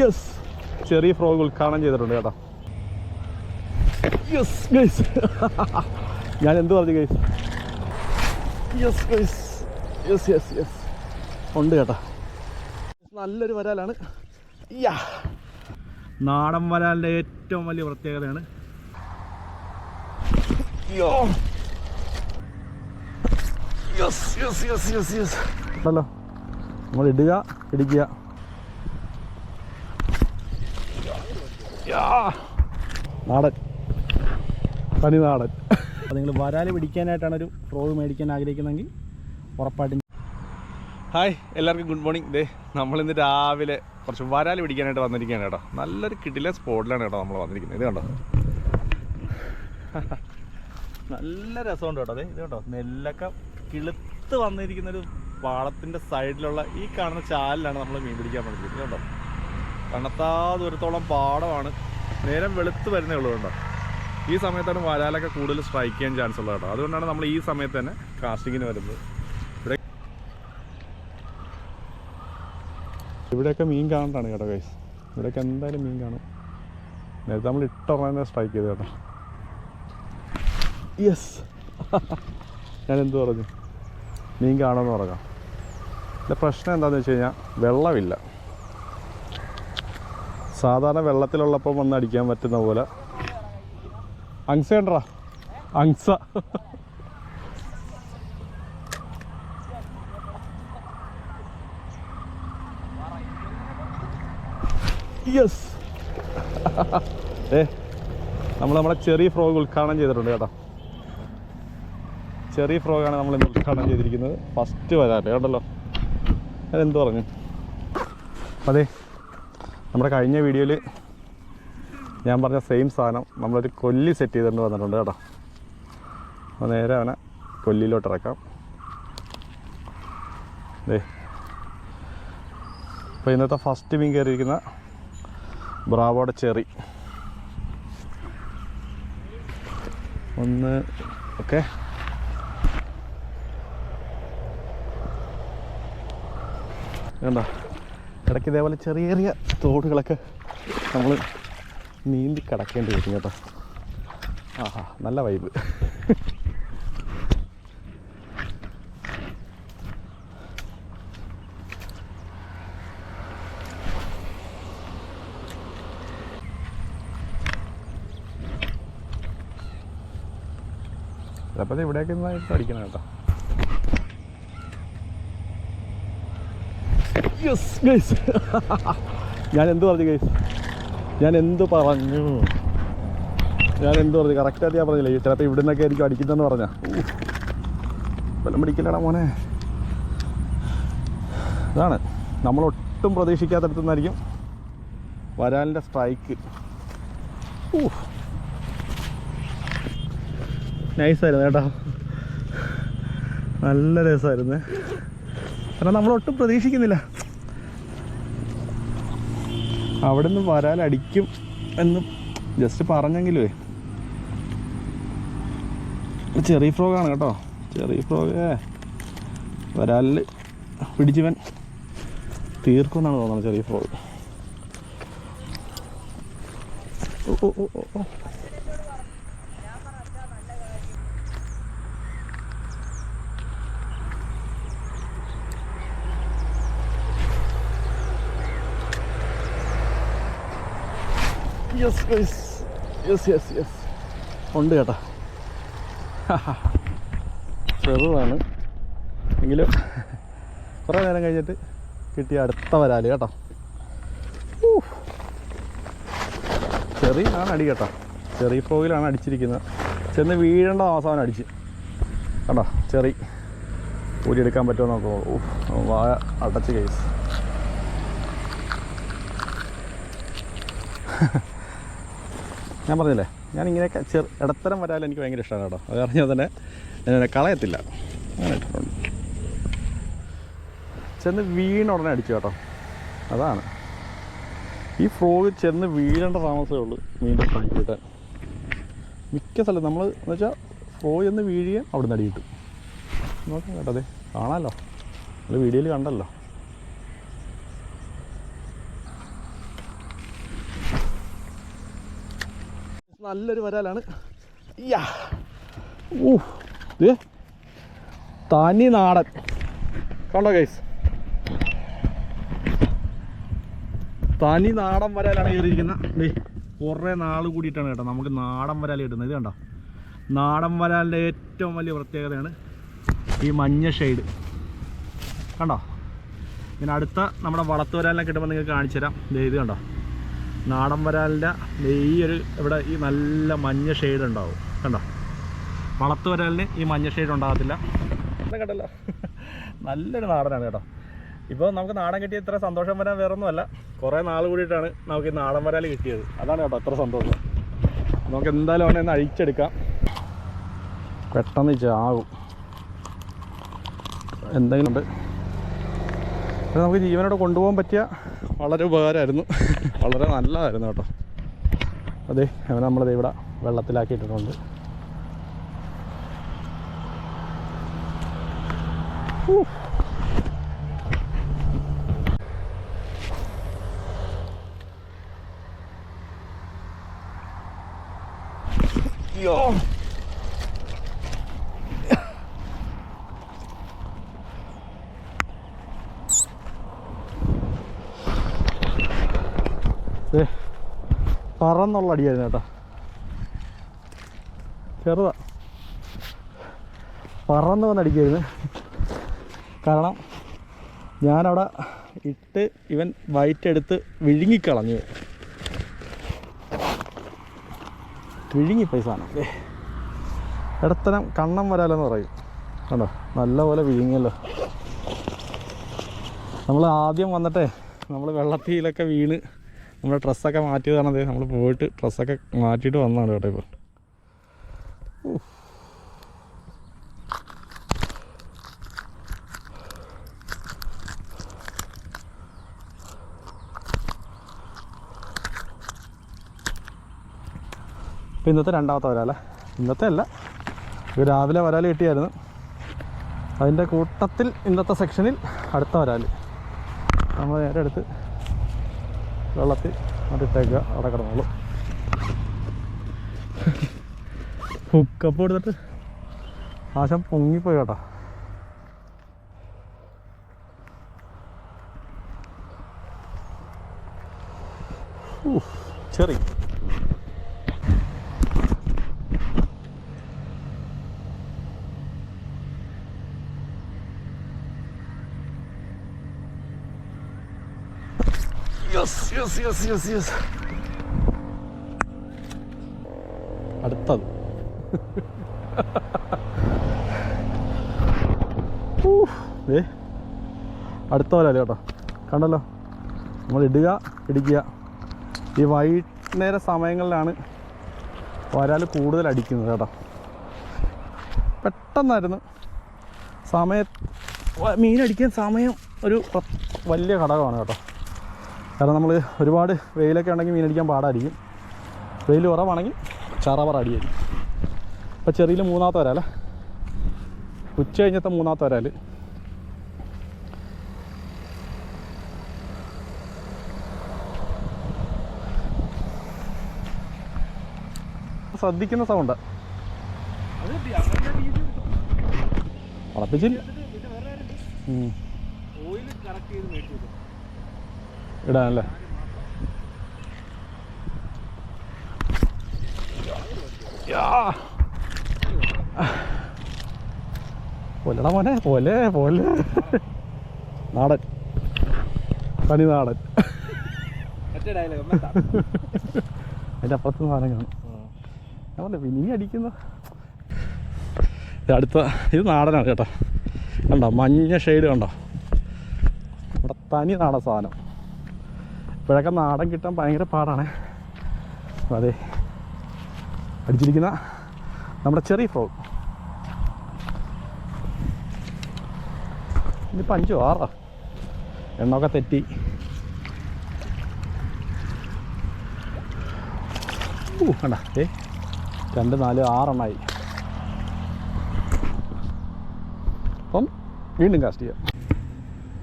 Yes ചെറിയ frog ഉദ്ഘാടനം ചെയ്തിട്ടുണ്ട് കേട്ടോ. യെസ് ഗൈസ് ഞാൻ എന്ത് പറഞ്ഞു guys yes guys yes yes yes ഉണ്ട് കേട്ടോ. നല്ലൊരു വരാലാണ്. യാ നാടൻ വരാലിന്റെ ഏറ്റവും വലിയ പ്രത്യേകതയാണ്. Yes yes yes yes yes ഉണ്ടല്ലോ. നമ്മൾ ഇടുക ഇടിക്കുക. നാടൻ. തനി നാടൻ. അപ്പോൾ നിങ്ങൾ വരാൽ പിടിക്കാനായിട്ടാണ് ഒരു ഫ്രോഗ് മേടിക്കാൻ ആഗ്രഹിക്കുന്നതെങ്കിൽ ഉറപ്പായിട്ടും ഹായ് എല്ലാവർക്കും ഗുഡ് മോർണിംഗ്. ദേ നമ്മളിന്ന് രാവിലെ കുറച്ച് വരാൽ പിടിക്കാനായിട്ട് വന്നിരിക്കുകയാണ് കേട്ടോ. നല്ലൊരു കിട്ടിലെ സ്പോട്ടിലാണ് കേട്ടോ നമ്മൾ വന്നിരിക്കുന്നത്. ഇത് കണ്ടോ? നല്ല രസമുണ്ട് കേട്ടോ. അതെ ഇത് കണ്ടോ? നെല്ലൊക്കെ കിളുത്ത് വന്നിരിക്കുന്ന ഒരു പാളത്തിന്റെ സൈഡിലുള്ള ഈ കാണുന്ന ചാലിലാണ് നമ്മൾ മീൻ പിടിക്കാൻ വന്നിരിക്കുന്നത്. ഇത് കണ്ടോ കണ്ണത്താ ദൂരത്തോളം പാടമാണ്. നേരം വെളുത്ത് വരുന്നേ ഉള്ളൂ കേട്ടോ ഈ സമയത്താണ് വരാലൊക്കെ കൂടുതൽ സ്ട്രൈക്ക് ചെയ്യാൻ ചാൻസ് ഉള്ളത് കേട്ടോ. അതുകൊണ്ടാണ് നമ്മൾ ഈ സമയത്ത് തന്നെ കാസ്റ്റിങ്ങിന് വരുന്നത്. ഇവിടെ ഇവിടെയൊക്കെ മീൻ കാണണ്ടാണ് കേട്ടോ ഗൈസ് ഇവിടെയൊക്കെ എന്തായാലും മീൻ കാണും. നേരത്തെ നമ്മൾ ഇട്ടുറന്നെ സ്ട്രൈക്ക് ചെയ്ത് കേട്ടോ. യെസ് ഞാൻ എന്ത് പറഞ്ഞു? മീൻ കാണുമെന്ന് പറയാം പ്രശ്നം എന്താണെന്ന് വെച്ച് കഴിഞ്ഞാൽ വെള്ളമില്ല. സാധാരണ വെള്ളത്തിലുള്ളപ്പോൾ വന്ന് അടിക്കാൻ പറ്റുന്ന പോലെ. അങ്സ ഉണ്ടറാ അങ്സ. യെസ് ഏ നമ്മൾ നമ്മുടെ ചെറിയ ഫ്രോഗ് ഉദ്ഘാടനം ചെയ്തിട്ടുണ്ട് കേട്ടോ. ചെറിയ ഫ്രോഗാണ് നമ്മൾ ഇന്ന് ഉദ്ഘാടനം ചെയ്തിരിക്കുന്നത്. ഫസ്റ്റ് വരാറ് കേട്ടല്ലോ അതെന്ത് പറഞ്ഞു? അതെ നമ്മുടെ കഴിഞ്ഞ വീഡിയോയിൽ ഞാൻ പറഞ്ഞ സെയിം സാധനം നമ്മളൊരു കൊല്ലി സെറ്റ് ചെയ്തിട്ട് വന്നിട്ടുണ്ട് കേട്ടോ. അപ്പോൾ നേരെ അവനെ കൊല്ലിയിലോട്ട് ഇറക്കാം. ദേ. അപ്പോൾ ഇന്നത്തെ ഫസ്റ്റ് മീൻ കയറിയിരിക്കുന്ന ബ്രാവോടെ ചെറി. ഒന്ന് ഓക്കെ കണ്ടോ? ഇടയ്ക്ക് ഇതേപോലെ ചെറിയ ചെറിയ തോടുകളൊക്കെ നമ്മൾ നീന്തി കിടക്കേണ്ടി വരും കേട്ടോ. ആഹാ നല്ല വൈബ് ചിലപ്പോൾ ഇവിടെയൊക്കെ നന്നായിട്ട് അടിക്കണം കേട്ടോ. യെസ് ഗൈസ് ഞാൻ എന്ത് പറഞ്ഞു ഗൈസ് ഞാൻ എന്ത് പറഞ്ഞു? ഞാൻ എന്ത് പറഞ്ഞു കറക്റ്റായിട്ട് ഞാൻ പറഞ്ഞില്ലേ? ചിലപ്പോൾ ഇവിടെ നിന്നൊക്കെ ആയിരിക്കും അടിക്കുന്നതെന്ന് പറഞ്ഞാൽ ബലം പിടിക്കില്ലടാ മോനെ. അതാണ് നമ്മൾ ഒട്ടും പ്രതീക്ഷിക്കാത്തടത്തു നിന്നായിരിക്കും വരാലിന്റെ സ്ട്രൈക്ക് നൈസായിരുന്നു കേട്ടോ. നല്ല രസമായിരുന്നു. കാരണം നമ്മളൊട്ടും പ്രതീക്ഷിക്കുന്നില്ല. അവിടെ നിന്ന് വരാലടിക്കും എന്ന് ജസ്റ്റ് പറഞ്ഞെങ്കിലേ ചെറിയ ഫ്രോഗാണ് കേട്ടോ. ചെറിയ ഫ്രോഗ് വരാലിൽ പിടിച്ചവൻ തീർക്കുമെന്നാണ് തോന്നുന്നത് ചെറിയ ഫ്രോഗ് ഓ ഓ ഓ ഓ. Yes yes yes yes yes ഉണ്ട് കേട്ടോ. ചെറുതാണ്. എങ്കിലും കുറേ നേരം കഴിഞ്ഞിട്ട് കിട്ടിയ അടുത്ത വരാൽ കേട്ടോ. ചെറിയാണ് അടി കേട്ടോ. ചെറിയ ഫ്രോയിലാണ് അടിച്ചിരിക്കുന്നത്. ചെന്ന് വീഴേണ്ട അവസാനം അടിച്ച്. കണ്ടോ? ചെറി. ഊരിയെടുക്കാൻ പറ്റുമോ നോക്കുമോ വായ അടച്ച് കേസ് ഞാൻ പറഞ്ഞില്ലേ ഞാൻ ഇങ്ങനെയൊക്കെ ചെറു ഇടത്തരം വരാൻ എനിക്ക് ഭയങ്കര ഇഷ്ടമാണ് കേട്ടോ. അത് പറഞ്ഞാൽ തന്നെ ഞാൻ കളയത്തില്ല. അങ്ങനെ ഇട്ടിട്ടുണ്ട്. ചെന്ന് വീണ ഉടനെ അടിച്ചു കേട്ടോ. അതാണ്. ഈ ഫ്രോഗ് ചെന്ന് വീഴേണ്ട താമസമേ ഉള്ളൂ മീന്റെ ഫ്രണ്ട് കിട്ടാൻ മിക്ക സ്ഥലം നമ്മൾ എന്ന് വെച്ചാൽ ഫ്രോഗ് ചെന്ന് വീഴുകയും അവിടെ നിന്ന് അടി കിട്ടും. നോക്കാം കേട്ടോ അതെ. കാണാമല്ലോ നമ്മൾ വീഡിയോയിൽ കണ്ടല്ലോ. നല്ലൊരു വരാലാണ്. തനി നാടൻ. കണ്ടോ ഗൈസ് തനി നാടൻ വരാലാണ് കയറിയിരിക്കുന്നത് കുറേ നാൾ കൂടിയിട്ടാണ് കേട്ടോ നമുക്ക് നാടൻ വരാൽ കിട്ടുന്നത്. ഇത് കണ്ടോ? നാടൻ വരാലിന്റെ ഏറ്റവും വലിയ പ്രത്യേകതയാണ് ഈ മഞ്ഞ ഷെയ്ഡ് കണ്ടോ? ഇങ്ങനെ അടുത്ത നമ്മുടെ വളർത്തു വരാലിനെ കിട്ടുമ്പോൾ നിങ്ങൾക്ക് കാണിച്ചു തരാം ഇത് കണ്ടോ? നാടൻ വരാലിന്റെ ഈ ഒരു ഇവിടെ ഈ നല്ല മഞ്ഞ ഷെയ്ഡ് ഉണ്ടാവും. കണ്ടോ? വളത്ത് വരാലിന് ഈ മഞ്ഞ ഷെയ്ഡ് ഉണ്ടാകത്തില്ല. കണ്ടല്ലോ. നല്ലൊരു നാടനാണ് കേട്ടോ. ഇപ്പോൾ നമുക്ക് നാടൻ കിട്ടിയ ഇത്ര സന്തോഷം വരാൻ വേറൊന്നുമല്ല. കുറേ നാൾ കൂടിയിട്ടാണ് നമുക്ക് ഈ നാടൻ വരാൽ കിട്ടിയത്. അതാണ് കേട്ടോ അത്ര സന്തോഷം. നമുക്ക് എന്തായാലും അവനെ ഒന്ന് അഴിച്ചെടുക്കാം. പെട്ടെന്ന് ചാവും. എന്തെങ്കിലും ഉണ്ട്. നമുക്ക് ജീവനോട് കൊണ്ടുപോകാൻ പറ്റിയ വളരെ ഉപകാരമായിരുന്നു. വളരെ നല്ലതായിരുന്നു കേട്ടോ. അതെ അവനെ നമ്മളത് ഇവിടെ വെള്ളത്തിലാക്കിയിട്ടുണ്ട് ദേ, പറന്നുള്ള അടിയായിരുന്നു കേട്ടോ. ചെറുതാ. പറന്ന് വന്നടിക്കായിരുന്നു കാരണം ഞാനവിടെ ഇട്ട് ഇവൻ വയറ്റെടുത്ത് വിഴുങ്ങിക്കളഞ്ഞു. വിഴുങ്ങിപ്പോയി സാധനം. ഇടത്തരം കണ്ണം വരാലെന്ന് പറയും. കണ്ടോ? നല്ലപോലെ വിഴുങ്ങിയല്ലോ. നമ്മൾ ആദ്യം വന്നിട്ടേ നമ്മൾ വെള്ളത്തിയിലൊക്കെ വീണ് നമ്മുടെ ഡ്രസ്സൊക്കെ മാറ്റിയതാണത് നമ്മൾ പോയിട്ട് ഡ്രസ്സൊക്കെ മാറ്റിയിട്ട് വന്നതാണ് കേട്ടോ ഇപ്പോൾ ഇപ്പോൾ ഇന്നത്തെ രണ്ടാമത്തെ വരാല ഇന്നത്തെ അല്ല. രാവിലെ വരാൽ കിട്ടിയായിരുന്നു. അതിന്റെ കൂട്ടത്തിൽ ഇന്നത്തെ സെക്ഷനിൽ അടുത്ത വരാൽ നമ്മൾ നേരെ എടുത്ത് വെള്ളത്തിൽ അതിട്ടേക്കുക അവിടെ കിടന്നോളൂ. ഹുക്കപ്പ് എടുത്തിട്ട് ആശം പൊങ്ങിപ്പോയി കേട്ടോ. ഊഫ്, ചെറി യെസ് യെസ് യെസ് യെസ്. അടുത്തത്. ഏ അടുത്ത പോലെ കേട്ടോ? കണ്ടല്ലോ? നമ്മൾ ഇടുക ഇടിക്കുക. ഈ വൈകുന്നേര സമയങ്ങളിലാണ് വരാൽ കൂടുതൽ അടിക്കുന്നത് കേട്ടോ. പെട്ടെന്നായിരുന്നു. സമയ മീനടിക്കാൻ സമയം ഒരു വലിയ ഘടകമാണ് കേട്ടോ. കാരണം നമ്മൾ ഒരുപാട് വെയിലൊക്കെ ഉണ്ടെങ്കിൽ മീനടിക്കാൻ പാടായിരിക്കും. വെയിൽ കുറവാണെങ്കിൽ ചറവറ അടിയായിരിക്കും. ഇപ്പോൾ ചെറിയിൽ മൂന്നാമത്തെ വരാല ഉച്ച കഴിഞ്ഞത്തെ മൂന്നാമത്തെ വരാൽ ശ്രദ്ധിക്കുന്ന സൗണ്ട് ഉറപ്പിച്ചില്ല? ഉം. ഇടാനല്ലേ? യാ. പൊല്ലടാ മോനെ പോലെ പോലെ. നാടൻ. തനി നാടൻ. അതിന്റെ അപ്പുറത്ത് സാധനം കാണും ഞാൻ പറഞ്ഞു പിന്നെ ഇനി അടിക്കുന്ന അടുത്ത ഇത് നാടനാണ് കേട്ടോ. കണ്ടോ മഞ്ഞ ഷെയ്ഡ് കണ്ടോ? ഇവിടെ തനി നാടൻ സാധനം. ഇപ്പോഴൊക്കെ നാടൻ കിട്ടാൻ ഭയങ്കര പാടാണ്. അതെ. അടിച്ചിരിക്കുന്ന നമ്മുടെ ചെറിയ ഫ്രോഗ്. ഇനിയിപ്പോൾ അഞ്ചോ ആറോ? എണ്ണമൊക്കെ തെറ്റി. ഊ കണ്ട. ഏ രണ്ട് നാല് ആറെണ്ണമായി അപ്പം വീണ്ടും കാസ്റ്റ് ചെയ്യാം.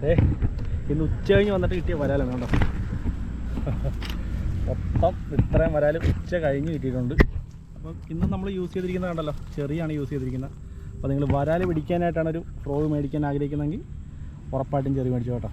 ഏ ഇന്ന് ഉച്ച കഴിഞ്ഞ് വന്നിട്ട് കിട്ടിയ വരാലോ കേട്ടോ മൊത്തം ഇത്രയും വരാൽ ഉച്ച കഴിഞ്ഞ് കിട്ടിയിട്ടുണ്ട്. അപ്പം ഇന്ന് നമ്മൾ യൂസ് ചെയ്തിരിക്കുന്നത് കണ്ടല്ലോ ചെറിയാണ് യൂസ് ചെയ്തിരിക്കുന്നത്. അപ്പോൾ നിങ്ങൾ വരാൽ പിടിക്കാനായിട്ടാണ് ഒരു ഫ്രോഗ് മേടിക്കാൻ ആഗ്രഹിക്കുന്നതെങ്കിൽ ഉറപ്പായിട്ടും ചെറിയ മേടിച്ചു കേട്ടോ